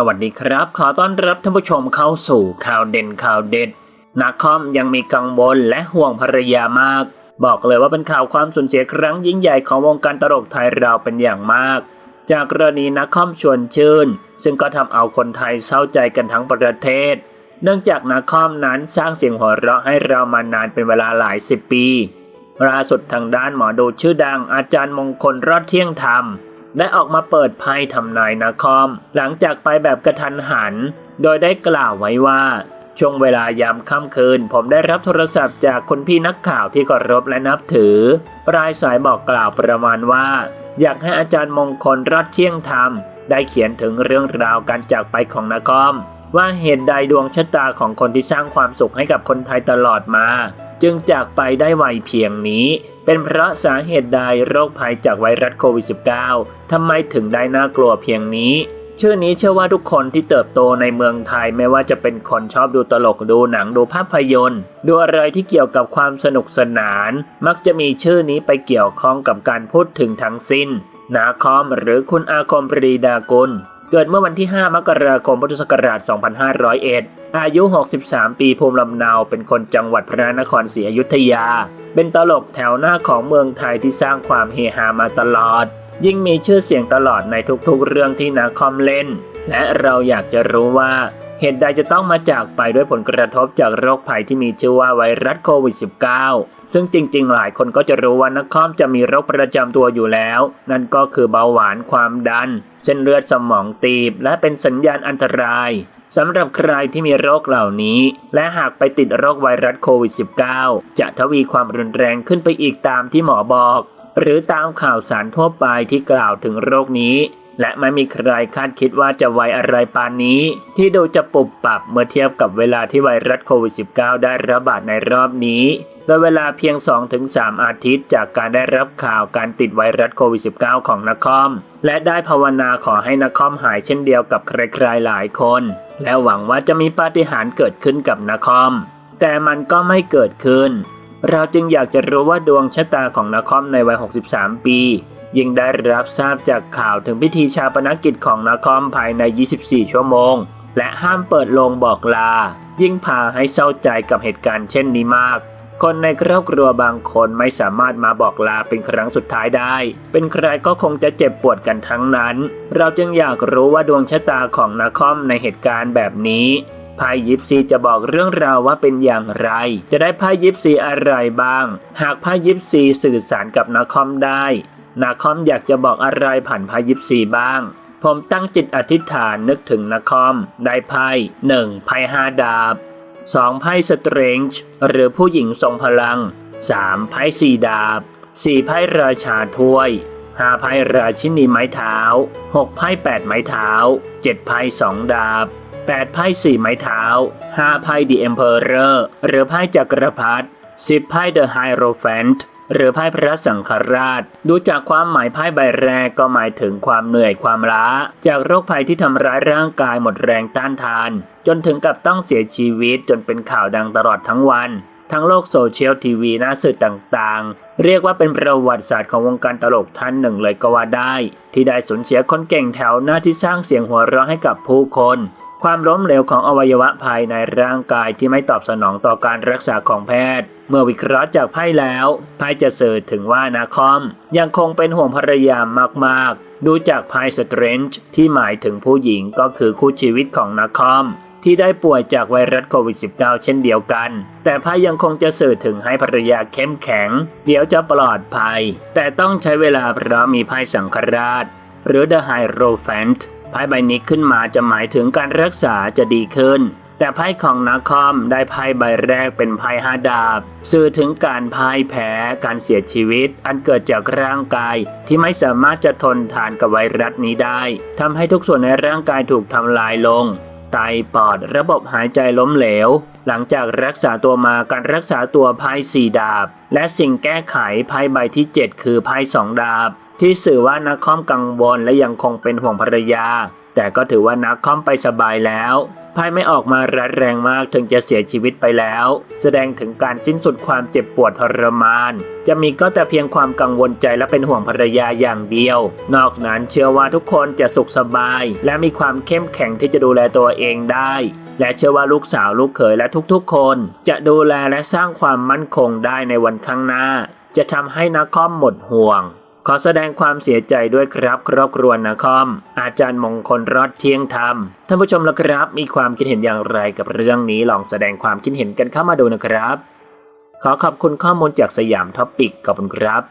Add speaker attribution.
Speaker 1: สวัสดีครับ ขอต้อนรับท่านผู้ชมเข้าสู่ข่าวเด่นข่าวเด็ดนักคอมยังมีกังวลและห่วงภรรยามาก บอกเลยว่าเป็นข่าวความสูญเสียครั้งยิ่งใหญ่ของวงการตลกไทยเราเป็นอย่างมาก จากกรณีนักคอมชวนชื่น ซึ่งก็ทำเอาคนไทยเศร้าใจกันทั้งประเทศ เนื่องจากนักคอมนั้นสร้างเสียงหัวเราะให้เรามานานเป็นเวลาหลายสิบปีล่าสุดทางด้านหมอดูชื่อดังอาจารย์มงคลรอดเที่ยงธรรม ได้ออกมาเปิดไพ่ทำนายนาคอม หลังจากไปแบบกระทันหัน โดยได้กล่าวไว้ว่า ช่วงเวลายามค่ำคืน ผมได้รับโทรศัพท์จากคุณพี่นักข่าวที่เคารพและนับถือ ปลายสายบอกกล่าวประมาณว่า อยากให้อาจารย์มงคลรอดเที่ยงธรรม ได้เขียนถึงเรื่องราวการจากไปของนาคอม ว่าเหตุใดดวงชะตาของคนที่สร้างความสุขให้กับคนไทยตลอดมา จึงจากไปได้ไวเพียงนี้ เป็นเพราะสาเหตุใดโรคภัยจากไวรัสโควิด -19 ทำไมถึงได้น่ากลัวเพียงนี้ ชื่อนี้เชื่อว่าทุกคนที่เติบโตในเมืองไทยไม่ว่าจะเป็นคนชอบดูตลกดูหนังดูภาพยนตร์ ดูอะไรที่เกี่ยวกับความสนุกสนาน มักจะมีชื่อนี้ไปเกี่ยวข้องกับการพูดถึงทั้งสิ้น นาคอมหรือคุณอาคมปรีดากุล เกิดเมื่อวันที่ 5 มกราคม พุทธศักราช 2501 อายุ 63 ปีภูมิลำเนา เป็นคนจังหวัดพระนครศรีอยุธยา เป็นตลกแถวหน้าของเมืองไทยที่สร้างความเฮฮามาตลอด ยิ่งมีชื่อเสียงตลอดในทุกๆ เรื่องที่นาคอมเล่น และเราอยากจะรู้ว่า เหตุใดจะต้องมาจากไปด้วยผลกระทบจากโรคภัยที่มีชื่อว่าไวรัสโควิด -19 ซึ่งจริงๆ หลายคนก็จะรู้ว่านักคอมจะมีโรคประจำตัวอยู่แล้ว นั่นก็คือเบาหวานความดัน เส้นเลือดสมองตีบ และเป็นสัญญาณอันตรายสำหรับใครที่มีโรคเหล่านี้ และหากไปติดโรคไวรัสโควิด -19 จะทวีความรุนแรงขึ้นไปอีกตามที่หมอบอก หรือตามข่าวสารทั่วไปที่กล่าวถึงโรคนี้ และไม่มีใครคาดคิดว่าจะไวอะไรปานนี้ ที่ดูจะปุบปับเมื่อเทียบกับเวลาที่ไวรัสโควิด -19 ได้ระบาดในรอบนี้ โดยเวลาเพียง 2-3 อาทิตย์จากการได้รับข่าวการติดไวรัสโควิด -19 ของนครและได้ภาวนาขอให้นครหายเช่นเดียวกับใครๆหลายคน และหวังว่าจะมีปาฏิหาริย์เกิดขึ้นกับนครแต่มันก็ไม่เกิดขึ้น เราจึงอยากจะรู้ว่าดวงชะตาของนครในวัย 63 ปี ยิ่งได้รับทราบจากข่าวถึงพิธีชาปนกิจของนครภายใน 24 ชั่วโมง และห้ามเปิดโลงบอกลา ยิ่งพาให้เศร้าใจกับเหตุการณ์เช่นนี้มาก คนในครอบครัวบางคนไม่สามารถมาบอกลาเป็นครั้งสุดท้ายได้ เป็นใครก็คงจะเจ็บปวดกันทั้งนั้น เราจึงอยากรู้ว่าดวงชะตาของนคอมในเหตุการณ์แบบนี้ ไพ่ยิปซีจะบอกเรื่องราวว่าเป็นอย่างไร จะได้ไพ่ยิปซีอะไรบ้าง หากไพ่ยิปซีสื่อสารกับนาคอมได้ นาคอมอยากจะบอกอะไรผ่านไพ่ยิปซีบ้าง ผมตั้งจิตอธิษฐานนึกถึงนาคอม ได้ไพ่หนึ่งไพ่ห้าดาบ 2. ไพ่สเตรนจ์หรือผู้หญิงทรงพลัง 3. ไพ่สี่ดาบ 4. ไพ่ราชาถ้วย 5. ไพ่ราชินีไม้เท้า 6. ไพ่แปดไม้เท้า 7. ไพ่สองดาบ 8. ไพ่สี่ไม้เท้า 5. ไพ่ The Emperor หรือไพ่จักรพรรดิ 10. ไพ่ The Hierophant หรือไพ่พระสังฆราช ดูจากความหมายไพ่ใบแรกก็หมายถึงความเหนื่อยความล้า จากโรคภัยที่ทำร้ายร่างกายหมดแรงต้านทาน จนถึงกับต้องเสียชีวิตจนเป็นข่าวดังตลอดทั้งวัน ทั้งโลกโซเชียลทีวีหน้าสื่อต่างๆ เรียกว่าเป็นประวัติศาสตร์ของวงการตลกท่านหนึ่งเลยก็ว่าได้ ที่ได้สูญเสียคนเก่งแถวหน้าที่สร้างเสียงหัวเราะให้กับผู้คน ความล้มเหลวของอวัยวะภายในร่างกายที่ไม่ตอบสนองต่อการรักษาของแพทย์ เมื่อวิเคราะห์จากไพ่แล้วไพ่จะสื่อถึงว่านาคอม ยังคงเป็นห่วงภรรยามากๆ ดูจากไพ่สเตรนจ์ที่หมายถึงผู้หญิงก็คือคู่ชีวิตของนาคอม ที่ได้ป่วยจากไวรัสโควิด -19 เช่นเดียวกัน แต่ไพ่ยังคงจะสื่อถึงให้ภรรยาเข้มแข็ง เดี๋ยวจะปลอดภัย แต่ต้องใช้เวลาเพราะมีไพ่สังฆราช หรือ The Hierophant ไพ่ใบนี้ขึ้นมาจะหมายถึงการรักษาจะดีขึ้น แต่ไพ่ของนาคอมได้ไพ่ใบแรกเป็นไพ่ห้าดาบ สื่อถึงการพ่ายแพ้ การเสียชีวิต อันเกิดจากร่างกาย ที่ไม่สามารถจะทนทานกับไวรัสนี้ได้ทำให้ทุกส่วนในร่างกายถูกทำลายลง ไตปอดระบบหายใจล้มเหลว หลังจากรักษาตัวมาการรักษาตัวภายสี่ดาบและสิ่งแก้ไขไพ่ใบที่ 7 คือไพ่สองดาบ ที่สื่อว่านักคอมกังวลและยังคงเป็นห่วงภรรยา แต่ก็ถือว่านักคอมไปสบายแล้วไพ่ไม่ออกมาร้ายแรงมากถึงจะเสียชีวิตไปแล้ว แสดงถึงการสิ้นสุดความเจ็บปวดทรมาน จะมีก็แต่เพียงความกังวลใจและเป็นห่วงภรรยาอย่างเดียว นอกนั้นเชื่อว่าทุกคนจะสุขสบาย และมีความเข้มแข็งที่จะดูแลตัวเองได้ และเชื่อว่าลูกสาวลูกเขยและทุกๆคน จะดูแลและสร้างความมั่นคงได้ในวันข้างหน้า จะทำให้นักคอมหมดห่วง ขอแสดงความเสียใจด้วยครับครอบครัวนาคอม อาจารย์มงคลรอดเที่ยงธรรม ท่านผู้ชมละครับ มีความคิดเห็นอย่างไรกับเรื่องนี้ลองแสดงความคิดเห็นกันเข้ามาดูนะครับ ขอขอบคุณข้อมูลจากสยามท็อปปิกขอบคุณครับ